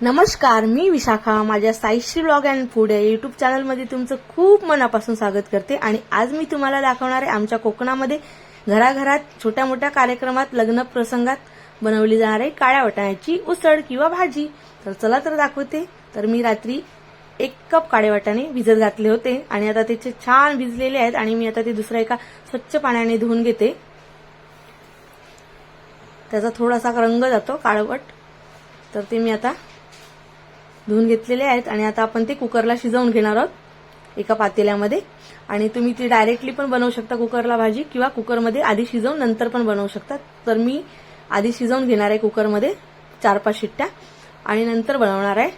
नमस्कार मी विशाखा. माझ्या साईश्री ब्लॉग अँड फूड या युट्यूब चॅनलमध्ये तुमचं खूप मनापासून स्वागत करते आणि आज मी तुम्हाला दाखवणार आहे आमच्या कोकणामध्ये घराघरात छोट्या मोठ्या कार्यक्रमात लग्न प्रसंगात बनवली जाणारी काळ्या वाटाण्याची उसळ किंवा भाजी. तर चला तर दाखवते. तर मी रात्री एक कप काळे वाटाणे भिजत घातले होते आणि आता त्याचे छान भिजलेले आहेत आणि मी आता ते दुसऱ्या एका स्वच्छ पाण्याने धुवून घेते. त्याचा थोडासा रंग जातो काळवट. तर ते मी आता धुवून घेतलेले आहेत आणि आता आपण ते कुकरला शिजवून घेणार आहोत एका पातेल्यामध्ये. आणि तुम्ही ती डायरेक्टली पण बनवू शकता कुकरला भाजी किंवा कुकरमध्ये आधी शिजवून नंतर पण बनवू शकता. तर मी आधी शिजवून घेणार आहे कुकरमध्ये चार पाच शिट्ट्या आणि नंतर बनवणार आहे.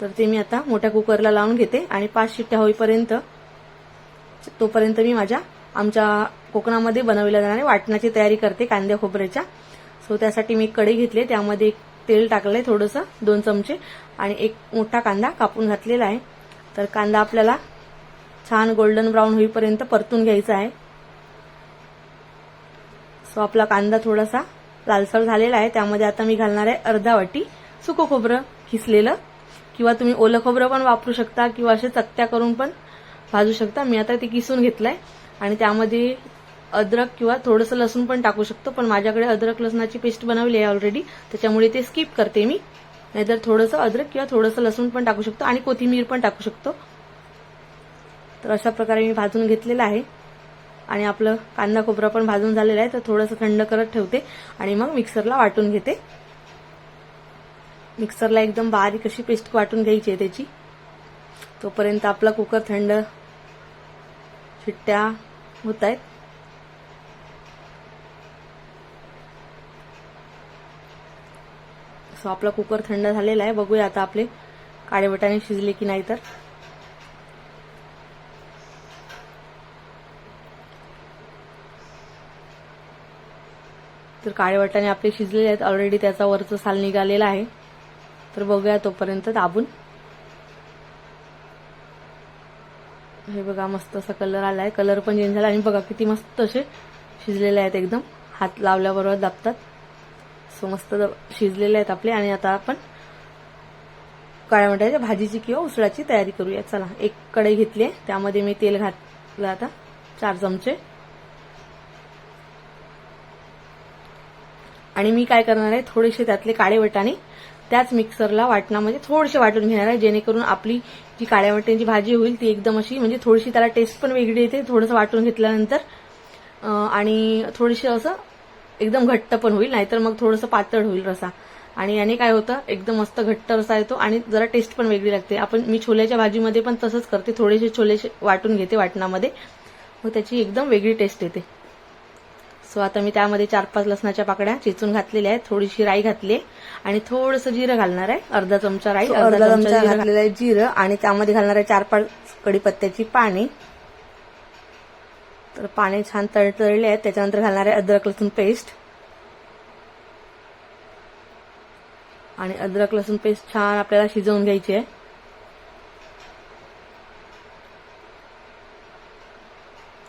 तर ते मी आता मोठ्या कुकरला लावून घेते आणि पाच शिट्ट्या होईपर्यंत तोपर्यंत मी माझ्या आमच्या कोकणामध्ये बनवल्या जाणाऱ्या वाटणाची तयारी करते कांद्या खोबऱ्याच्या. सो त्यासाठी मी एक कढई घेतली त्यामध्ये एक तेल टाकलंय थोडंसं दोन चमचे आणि एक मोठा कांदा कापून घातलेला आहे. तर कांदा आपल्याला छान गोल्डन ब्राऊन होईपर्यंत परतून घ्यायचा आहे. सो आपला कांदा थोडासा लालसर झालेला आहे. त्यामध्ये आता मी घालणार आहे अर्धा वाटी सुकं खोबरं खिसलेलं किंवा तुम्ही ओलं खोबरं पण वापरू शकता किंवा असे चकत्या करून पण भाजू शकता. मी आता ते किसून घेतलंय. आणि त्यामध्ये अद्रक किंवा थोडंसं लसूण पण टाकू शकतो पण माझ्याकडे अद्रक लसणाची पेस्ट बनवली आहे ऑलरेडी त्याच्यामुळे ते स्किप करते मी. नाहीतर थोडंसं अद्रक किंवा थोडंसं लसूण पण टाकू शकतो आणि कोथिंबीर पण टाकू शकतो. तर अशा प्रकारे मी भाजून घेतलेलं आहे. आणि आपलं कांदा खोबरं पण भाजून झालेलं आहे तर थोडंसं थंड करत ठेवते आणि मग मिक्सरला वाटून घेते. मिक्सरला एकदम बारीक अशी पेस्ट वाटून घ्यायची आहे त्याची. तोपर्यंत आपला कुकर थंड शिट्ट्या होत आहेत. सो आपला कुकर थंड झालेला आहे. बघूया आता आपले काळे बटाणे शिजले की नाही तर. तर काळे वाटाणे आपले शिजलेले आहेत. ऑलरेडी त्याचा वरचं साल निघालेला आहे. तर बघूया तोपर्यंत दाबून. हे बघा मस्त असा कलर आलाय. कलर पण चेंज झाला. आणि बघा किती मस्त असे शिजलेले आहेत एकदम. हात लावल्याबरोबर दाबतात. सो मस्त शिजलेले आहेत आपले. आणि आता आपण काळ्या मटाच्या भाजीची किंवा उसळाची तयारी करूया. चला एक कढई घेतली आहे. त्यामध्ये मी तेल घातलं आता. चार चमचे. आणि मी काय करणार आहे थोडेसे त्यातले काळे वटाणे त्याच मिक्सरला वाटणामध्ये थोडेसे वाटून घेणार आहे जेणेकरून आपली जी काळ्या वाट्यांची भाजी होईल ती एकदम अशी म्हणजे थोडीशी त्याला टेस्ट पण वेगळी येते थोडंसं वाटून घेतल्यानंतर. आणि थोडीशी असं एकदम घट्ट पण होईल नाहीतर मग थोडंसं पातळ होईल रसा. आणि याने काय होतं एकदम मस्त घट्ट रसा येतो आणि जरा टेस्ट पण वेगळी लागते. आपण मी छोल्याच्या भाजीमध्ये पण तसंच करते थोडेसे छोले वाटून घेते वाटणामध्ये. मग त्याची एकदम वेगळी टेस्ट येते. सो आता मी त्यामध्ये चार पाच लसणाच्या पाकड्या चिचून घातलेल्या आहेत. थोडीशी राई घातली आणि थोडंसं जिरं घालणार आहे. अर्धा चमचा राई अर्धा चमचा घातलेलं आहे जिरं आणि त्यामध्ये घालणार आहे चार पाच कढीपत्त्याची पाणी तर पाणी छान तळतळले आहेत त्याच्यानंतर घालणार आहे अद्रक लसूण पेस्ट आणि अद्रक लसूण पेस्ट छान आपल्याला शिजवून घ्यायची आहे.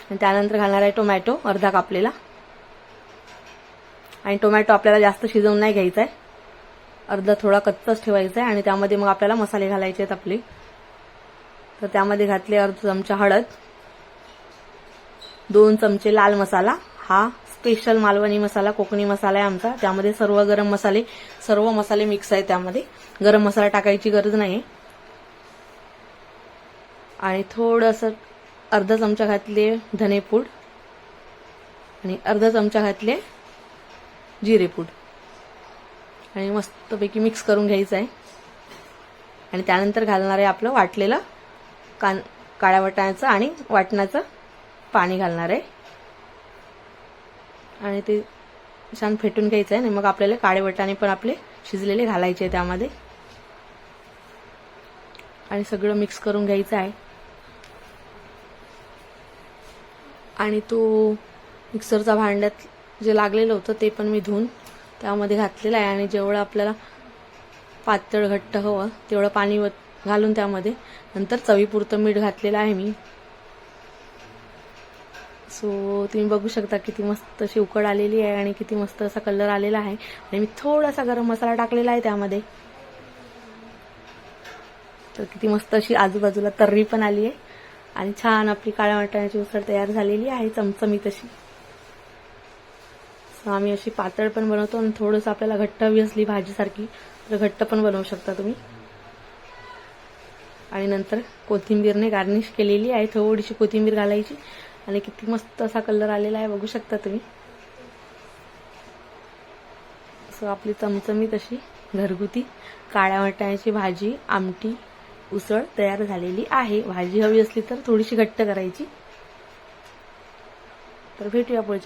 आणि त्यानंतर घालणार आहे टोमॅटो अर्धा कापलेला आणि टोमॅटो आपल्याला जास्त शिजवून नाही घ्यायचा आहे. अर्धा थोडा कच्चाच ठेवायचा आहे. आणि त्यामध्ये मग आपल्याला मसाले घालायचे आहेत आपले. तर त्यामध्ये घातले अर्धा चमचा हळद. दोन चमचे लाल मसाला हा स्पेशल मालवणी मसाला कोकणी मसाला आहे आमचा. त्यामध्ये सर्व गरम मसाले सर्व मसाले मिक्स आहे त्यामध्ये. गरम मसाला टाकायची गरज नाही आणि थोडंसं अर्धा चमचा घातले धनेपूड आणि अर्धा चमचा घातले जिरेपूड आणि मस्तपैकी मिक्स करून घ्यायचं आहे. आणि त्यानंतर घालणार आहे आपलं वाटलेलं कान काळ्या वाटण्याचं आणि वाटणाचं पाणी घालणार आहे. आणि ते छान फेटून घ्यायचं आहे आणि मग आपल्याला काळे वटाणे पण आपले शिजलेले घालायचे त्यामध्ये. आणि सगळं मिक्स करून घ्यायचं आहे. आणि तो मिक्सरचा भांड्यात जे लागलेलं होतं ते पण मी धुवून त्यामध्ये घातलेलं आहे. आणि जेवढं आपल्याला पातळ घट्ट हवं तेवढं पाणी घालून त्यामध्ये. नंतर चवीपुरतं मीठ घातलेलं आहे मी. सो तुम्ही बघू शकता किती मस्त अशी उकड आलेली आहे आणि किती मस्त असा कलर आलेला आहे. आणि मी थोडासा गरम मसाला टाकलेला आहे त्यामध्ये. तर किती मस्त अशी आजूबाजूला तर्री पण आली आहे. आणि छान आपली काळ्या वाटाण्याची उसळ तयार झालेली आहे चमचमीत अशी. आम्ही अशी पातळ पण बनवतो आणि थोडंसं आपल्याला घट्ट हवी असली भाजीसारखी तर घट्ट पण बनवू शकता तुम्ही. आणि नंतर कोथिंबीरने गार्निश केलेली आहे थोडीशी कोथिंबीर घालायची. आणि किती मस्त असा कलर आलेला आहे बघू शकता तुम्ही. सो आपली चमचमीत अशी घरगुती काळ्या वाटाण्याची भाजी आमटी उसळ तयार झालेली आहे. भाजी हवी असली तर थोडीशी घट्ट करायची. तर भेटूया पुढच्या